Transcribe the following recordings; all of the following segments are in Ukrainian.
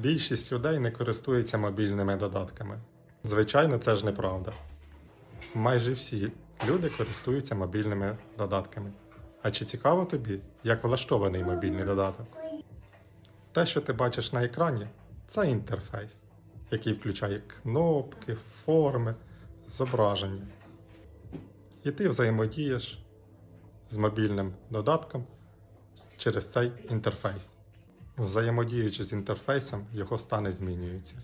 Більшість людей не користується мобільними додатками. Звичайно, це ж неправда. Майже всі люди користуються мобільними додатками. А чи цікаво тобі, як влаштований мобільний додаток? Те, що ти бачиш на екрані, це інтерфейс, який включає кнопки, форми, зображення. І ти взаємодієш з мобільним додатком через цей інтерфейс. Взаємодіючи з інтерфейсом, його стани змінюються.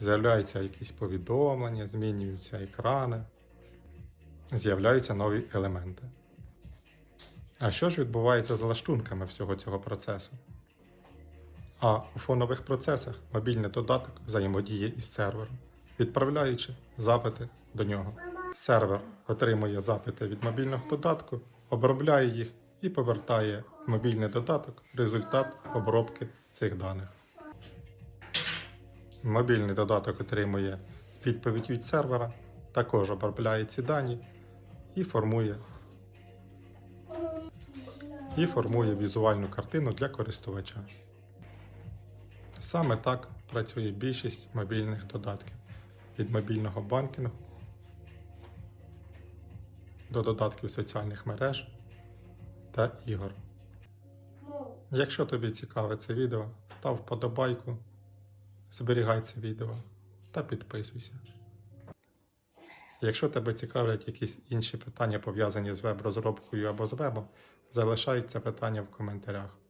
З'являються якісь повідомлення, змінюються екрани, з'являються нові елементи. А що ж відбувається з лаштунками всього цього процесу? А у фонових процесах мобільний додаток взаємодіє із сервером, відправляючи запити до нього. Сервер отримує запити від мобільного додатку, обробляє їх і повертає мобільний додаток результат обробки цих даних. Мобільний додаток отримує відповідь від сервера, також обробляє ці дані і формує, і формує візуальну картину для користувача. Саме так працює більшість мобільних додатків від мобільного банкінгу до додатків соціальних мереж та ігор. Якщо тобі цікаве це відео, став вподобайку, зберігай це відео та підписуйся. Якщо тебе цікавлять якісь інші питання пов'язані з веб-розробкою або з вебом, залишай це питання в коментарях.